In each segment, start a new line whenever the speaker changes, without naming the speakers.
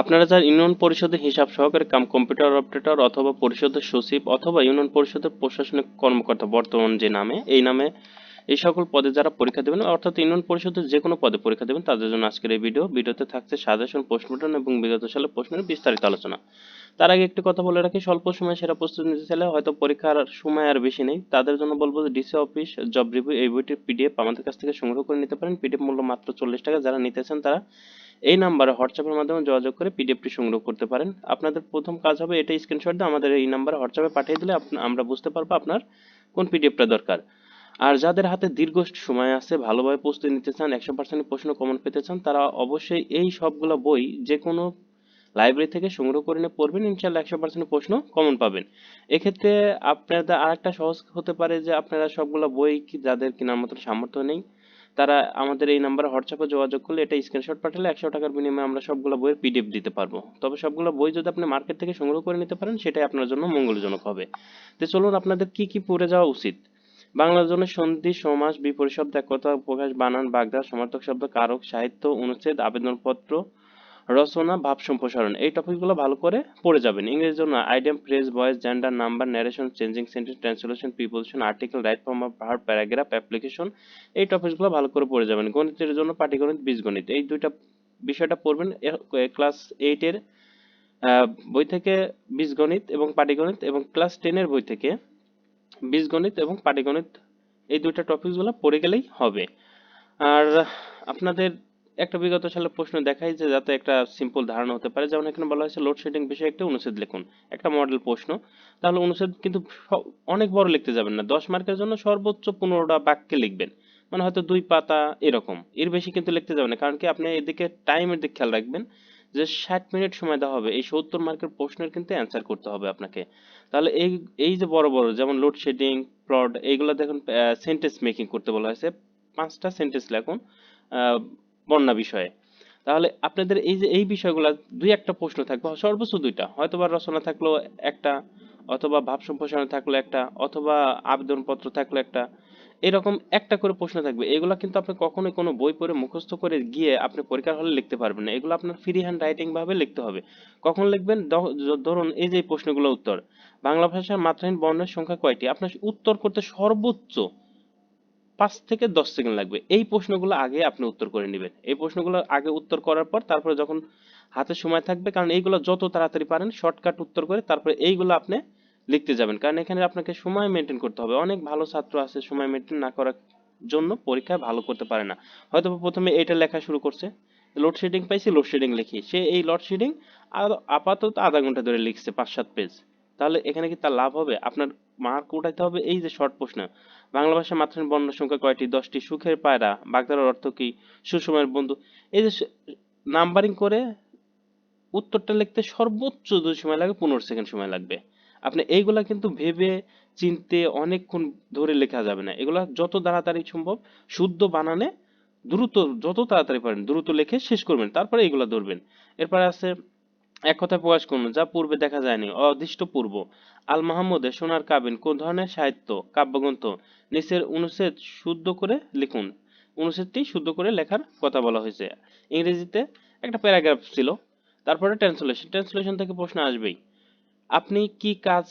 আপনারা যারা ইউনিয়ন পরিষদের হিসাব সহকারী কাম কম্পিউটার অপারেটর অথবা পরিষদের সচিব অথবা ইউনিয়ন পরিষদের প্রশাসনিক কর্মকর্তা, বর্তমান যে নামে, এই নামে এই সকল পদে যারা পরীক্ষা দেবেন, অর্থাৎ ইউনিয়ন পরিষদের যে কোনো পদে পরীক্ষা দেবেন, তাদের জন্য আজকের এই ভিডিও ভিডিওতে থাকছে সাজেশন প্রশ্নপত্র এবং বিগত সালের প্রশ্নের বিস্তারিত আলোচনা। তার আগে একটি কথা বলে রাখি, স্বল্প সময় সেরা প্রস্তুতি নিতে চাইলে হয়তো পরীক্ষার সময় আর বেশি নেই। তাদের জন্য বলব যে ডিসি অফিস জব রিভিউ এই বইটির পিডিএফ আমাদের কাছ থেকে সংগ্রহ করে নিতে পারেন। পিডিএফ মূল্য মাত্র চল্লিশ টাকা। যারা নিতে চান তারা এই নাম্বারে হোয়াটসঅ্যাপের মাধ্যমে যোগাযোগ করে পিডিএফটি সংগ্রহ করতে পারেন। আপনাদের প্রথম কাজ হবে এটা স্ক্রিনশট দিয়ে আমাদের এই নাম্বারে হোয়াটসঅ্যাপে পাঠিয়ে দিলে আমরা বুঝতে পারব আপনার কোন পিডিএফটা দরকার। আর যাদের হাতে দীর্ঘ সময় আছে, ভালোভাবে প্রস্তুতি নিতে চান, একশো পার্সেন্ট প্রশ্ন কমন পেতে চান, তারা অবশ্যই এই সবগুলো বই যে কোনো লাইব্রেরি থেকে সংগ্রহ করে নিয়ে পড়বেন। ইনশাল্লাহ একশো পার্সেন্ট প্রশ্ন কমন পাবেন। এক্ষেত্রে আপনাদের আরেকটা সহজ হতে পারে যে আপনারা সবগুলো বই কি যাদের কেনার মতো সামর্থ্য নেই তারা আমাদের এই নাম্বারে হোয়াটসঅ্যাপে যোগাযোগ করলে এটা স্ক্রিনশট পাঠালে একশো টাকার বিনিময়ে আমরা সবগুলো বইয়ের পিডিএফ দিতে পারব। তবে সবগুলো বই যদি আপনি মার্কেট থেকে সংগ্রহ করে নিতে পারেন, সেটাই আপনার জন্য মঙ্গলজনক হবে। তো চলুন আপনাদের কি কি পড়ে যাওয়া উচিত? বাংলার জন্য সন্ধি, সমাস, বিপরীত শব্দ, একতা, প্রকাশ, বানান, বাগদা, সমার্থক শব্দ, কারক, সাহিত্য, অনুচ্ছেদ, আবেদনপত্র রচনা, ভাব সম্প্রসারণ, এই টপিকগুলো ভালো করে পড়ে যাবেন। ইংরেজির জন্য idiom phrase voice gender number narration changing sentence translation preposition article right form of verb paragraph application এই টপিকগুলো ভালো করে পড়ে যাবেন। গণিতের জন্য পাটিগণিত, বীজগণিত, এই দুইটা বিষয়টা পড়বেন। ক্লাস এইটের বই থেকে বীজগণিত এবং পাটিগণিত এবং ক্লাস টেনের বই থেকে বীজগণিত এবং পাটিগণিত, এই দুইটা টপিকগুলো পড়ে গেলেই হবে। আর আপনাদের একটা বিগত সালের প্রশ্ন দেখাই যে যাতে একটা সিম্পল ধারণা হতে পারে। যেমন এখানে বলা হয়েছে লোডশেডিং বিষয়ে একটা অনুচ্ছেদ লিখুন। একটা মডেল প্রশ্ন। তাহলে অনুচ্ছেদ কিন্তু অনেক বড় লিখতে যাবেন না। দশ মার্কের জন্য সর্বোচ্চ পনেরোটা বাক্যে লিখবেন। মানে হয়তো দুই পাতা এরকম। এর বেশি কিন্তু লিখতে যাবেন না। কারণ কি? আপনি এদিকে টাইমের দিকে খেয়াল রাখবেন যে ষাট মিনিট সময় দেওয়া হবে। এই সত্তর মার্কের প্রশ্নের কিন্তু অ্যান্সার করতে হবে আপনাকে। তাহলে এই এই যে বড় বড়, যেমন লোডশেডিং ফ্রড এইগুলো দেখুন সেন্টেন্স মেকিং করতে বলা হয়েছে। পাঁচটা সেন্টেন্স লেখুন। বন্যা বিষয়ে। তাহলে আপনাদের এই যে, এই বিষয়গুলো দুই একটা প্রশ্ন থাকবে, সর্বোচ্চ দুইটা। হয়তো বা রচনা থাকল একটা, অথবা ভাব সম্প্রসারণ থাকল একটা, অথবা আবেদনপত্র থাকল একটা। এরকম একটা করে প্রশ্ন থাকবে। এগুলো কিন্তু আপনি কখনোই কোনো বই পড়ে মুখস্থ করে গিয়ে আপনি পরীক্ষার হলে লিখতে পারবেন না। এগুলো আপনার ফ্রি হ্যান্ড রাইটিং ভাবে লিখতে হবে। কখন লিখবেন? ধরুন এই যে প্রশ্নগুলো উত্তর। বাংলা ভাষার মাত্রাহীন বর্ণের সংখ্যা কয়টি? আপনার উত্তর করতে সর্বোচ্চ পাঁচ থেকে দশ সেকেন্ড লাগবে। এই প্রশ্নগুলো আগে আপনি উত্তর করে নেবেন। এই প্রশ্নগুলো আগে উত্তর করার পর তারপরে যখন হাতে সময় থাকবে, কারণ এইগুলো যত তাড়াতাড়ি পারেন শর্টকাট উত্তর করে তারপরে এইগুলো আপনি লিখতে যাবেন। কারণ এখানে আপনাকে সময় মেনটেন করতে হবে। অনেক ভালো ছাত্র আছে সময় মেনটেন না করার জন্য পরীক্ষায় ভালো করতে পারে না। হয়তো প্রথমে এটা লেখা শুরু করছে। লোডশেডিং পাইছি লোডশেডিং লিখি। সে এই লোডশেডিং আপাতত আধা ঘণ্টা ধরে লিখছে, পাঁচ সাত পেজ তাহলে এখানে কি তার লাভ হবে? আপনার মার্ক উঠাইতে হবে এই যে শর্ট প্রশ্ন। বাংলা ভাষায় মাত্রাহীন বর্ণ সংখ্যা কয়টি? দশটি। সুখের পায়রা। বাগদার অর্থ কি? সুসময়ের বন্ধু। এই যে নাম্বারিং করে উত্তরটা লিখতে সর্বোচ্চ যে সময় লাগে, পনেরো সেকেন্ড সময় লাগবে। আপনি এইগুলা কিন্তু ভেবে চিনতে অনেকক্ষণ ধরে লেখা যাবে না। এগুলা যত তাড়াতাড়ি সম্ভব শুদ্ধ বানানে দ্রুত, যত তাড়াতাড়ি পারেন, দ্রুত লিখে শেষ করবেন। তারপরে এগুলা ধরবেন। এরপরে আছে এক কথায় প্রকাশ করুন, যা পূর্বে দেখা যায়নি, অদৃষ্ট পূর্ব। আল মাহমুদের সোনার কাবিন কোন ধরনের সাহিত্য, কাব্যগ্রন্থ? নিচের অনুচ্ছেদ শুদ্ধ করে লিখুন। অনুচ্ছেদটি শুদ্ধ করে লেখার কথা বলা হয়েছে। ইংরেজিতে একটা প্যারাগ্রাফ ছিল, তারপরে ট্রান্সলেশন। ট্রান্সলেশন থেকে প্রশ্ন আসবেই, আপনি কি কাজ,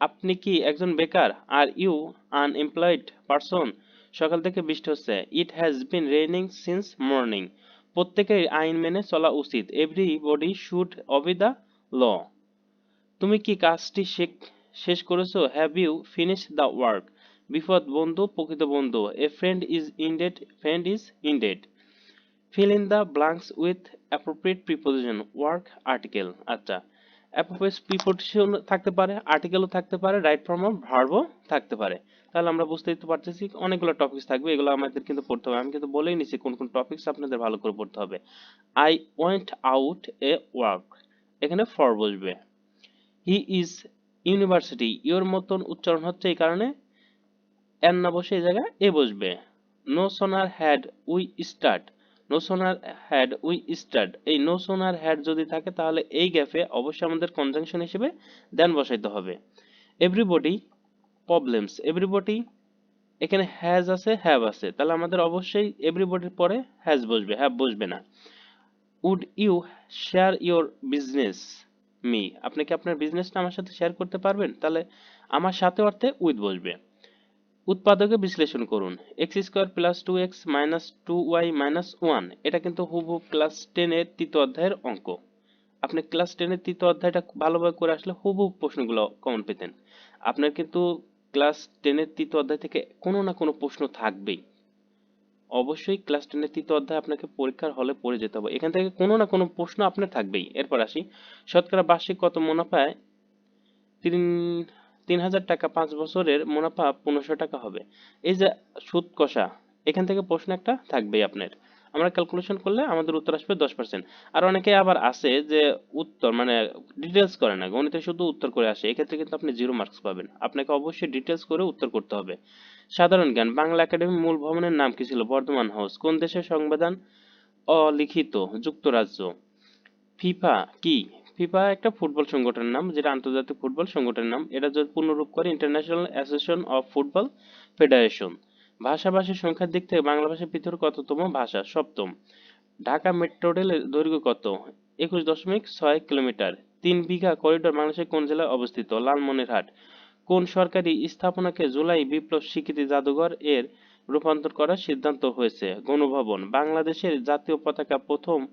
আপনি কি একজন বেকার? Are you unemployed person? সকাল থেকে বৃষ্টি হচ্ছে। It has been raining since morning. প্রত্যেকের আইন মেনে চলা উচিত। Everybody should obey the law তুমি কি কাজটি শেষ করেছ? Have you finish the work বিপদ বন্ধু, প্রকৃত বন্ধু a friend is indeed friend is indeed fill in the blanks with appropriate preposition work article আচ্ছা অ্যাপ্রোপ্রিয়েট প্রিপোজিশন থাকতে পারে আর্টিকেলও থাকতে পারে রাইট ফর্ম অফ ভার্বও থাকতে পারে। তাহলে আমরা বুঝতেই তো পারতেছি অনেকগুলো টপিকস থাকবে, এগুলো আমাদের কিন্তু পড়তে হবে। আমি কিন্তু বলেই নিছি কোন কোন টপিকস আপনাদের ভালো করে পড়তে হবে। I went out a work এখানে ফর বসবে। হি ইজ ইউনিভার্সিটি ইওর মতন উচ্চারণ হচ্ছে এই কারণে। এন না বসে এই জায়গায় এ বসবে। No sooner had we start no sooner had we start এই নো সোনার হ্যাড যদি থাকে, তাহলে এই গ্যাপে অবশ্যই আমাদের কনজাংশন হিসেবে দেন বসাইতে হবে। এভরিবডি প্রবলেমস এভরিবডি এখানে হ্যাজ আছে হ্যাভ আছে। তাহলে আমাদের অবশ্যই এভরিবডির পরে হ্যাজ বসবে হ্যাভ বসবে না। Would you share your business me আপনি কি আপনার বিজনেসটা আমার সাথে শেয়ার করতে পারবেন? তাহলে আমার সাথে অর্থে উইথ বসবে। উৎপাদকে বিশ্লেষণ করুন। X square plus two x minus two y minus one এটা কিন্তু হুবহু ক্লাস টেনের তৃতীয় অধ্যায়ের অঙ্ক। আপনি ক্লাস টেনের তৃতীয় অধ্যায়টা ভালোভাবে করে আসলে হুবহু প্রশ্নগুলো কমন পেতেন। আপনার কিন্তু ক্লাস টেনের তৃতীয় অধ্যায় থেকে কোনো না কোনো প্রশ্ন থাকবেই। অবশ্যই ক্লাস টেনের তৃতীয় অধ্যায় আপনাকে পরীক্ষার হলে পড়ে যেতে হবে। এখান থেকে কোনো না কোনো প্রশ্ন আপনার থাকবেই। এরপর আসি। শতকরা বার্ষিক কত মুনাফায় তিন তিন হাজার টাকা পাঁচ বছরের মুনাফা পনেরোশো টাকা হবে। এই যে সুদ কষা, এখান থেকে প্রশ্ন একটা থাকবেই আপনার। আমরা ক্যালকুলেশন করলে আমাদের উত্তর আসবে দশ পার্সেন্ট আর অনেকে আবার আছে যে উত্তর মানে ডিটেলস করে না, গণিতে শুধু উত্তর করে আসে, এক্ষেত্রে কিন্তু আপনি জিরো মার্কস পাবেন। আপনাকে অবশ্যই ডিটেলস করে উত্তর করতে হবে। সাধারণ জ্ঞান, বাংলা একাডেমি মূল ভবনের নাম কি ছিল? বর্ধমান হাউস। কোন দেশের সংবিধান অলিখিত? যুক্তরাজ্য। ফিফা কি? ফিফা একটা ফুটবল সংগঠনের নাম, যেটা আন্তর্জাতিক ফুটবল সংগঠনের নাম। এটা যদি পূর্ণরূপ করে international association of football federation ভাষাভাষীর সংখ্যার দিক থেকে বাংলা ভাষা পৃথিবীর কততম ভাষা? সপ্তম। ঢাকা মেট্রো রেলের দৈর্ঘ্য কত? একুশ দশমিক ছয় কিলোমিটার। তিন বিঘা করিডোর বাংলাদেশের কোন জেলায় অবস্থিত? লালমনিরহাট। কোন সরকারি স্থাপনাকে জুলাই বিপ্লব স্বীকৃতি জাদুঘর এর রূপান্তর করার সিদ্ধান্ত হয়েছে? গণভবন। বাংলাদেশের জাতীয় পতাকা প্রথম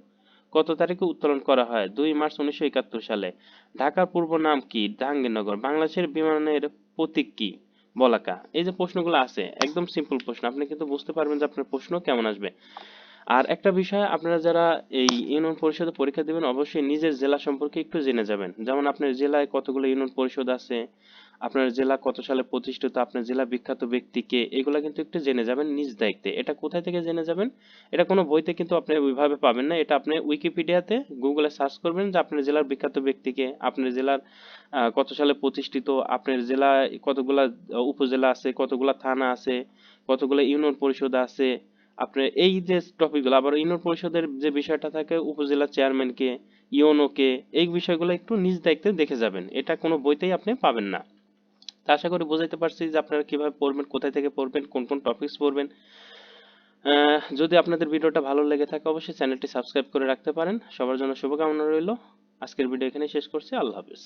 কত তারিখে উত্তোলন করা হয়? দুই মার্চ উনিশশো একাত্তর সালে। ঢাকার পূর্ব নাম কি? জাহাঙ্গীরনগর। বাংলাদেশের বিমানের প্রতীক কি? বলাকা এই যে প্রশ্নগুলো আছে, একদম সিম্পল প্রশ্ন। আপনি কিন্তু বুঝতে পারবেন যে আপনার প্রশ্ন কেমন আসবে। আর একটা বিষয়, আপনারা যারা এই ইউনিয়ন পরিষদে পরীক্ষা দেবেন, অবশ্যই নিজের জেলা সম্পর্কে একটু জেনে যাবেন। যেমন আপনার জেলায় কতগুলো ইউনিয়ন পরিষদ আছে আপনার জেলা কত সালে প্রতিষ্ঠিত, আপনার জেলা বিখ্যাত ব্যক্তিকে এগুলা কিন্তু একটু জেনে যাবেন নিজ দায়িত্বে। এটা কোথায় থেকে জেনে যাবেন? এটা কোনো বইতে কিন্তু আপনি ওইভাবে পাবেন না। এটা আপনি উইকিপিডিয়াতে গুগলে সার্চ করবেন যে আপনার জেলার বিখ্যাত ব্যক্তিকে আপনার জেলার কত সালে প্রতিষ্ঠিত, আপনার জেলায় কতগুলা উপজেলা আছে, কতগুলা থানা আছে, কতগুলা ইউনিয়ন পরিষদ আছে। আপনার এই যে টপিকগুলো আবার ইউনিয়ন পরিষদের যে বিষয়টা থাকে, উপজেলা চেয়ারম্যানকে ইউনোকে এই বিষয়গুলো একটু নিজ দায়িত্বে দেখে যাবেন। এটা কোনো বইতেই আপনি পাবেন না। তা আশা করি বোঝাইতে পারছি যে আপনারা কীভাবে পড়বেন, কোথায় থেকে পড়বেন, কোন কোন টপিকস পড়বেন। যদি আপনাদের ভিডিওটা ভালো লেগে থাকে, অবশ্যই চ্যানেলটি সাবস্ক্রাইব করে রাখতে পারেন। সবার জন্য শুভকামনা রইল। আজকের ভিডিও এখানে শেষ করছি। আল্লাহ হাফিজ।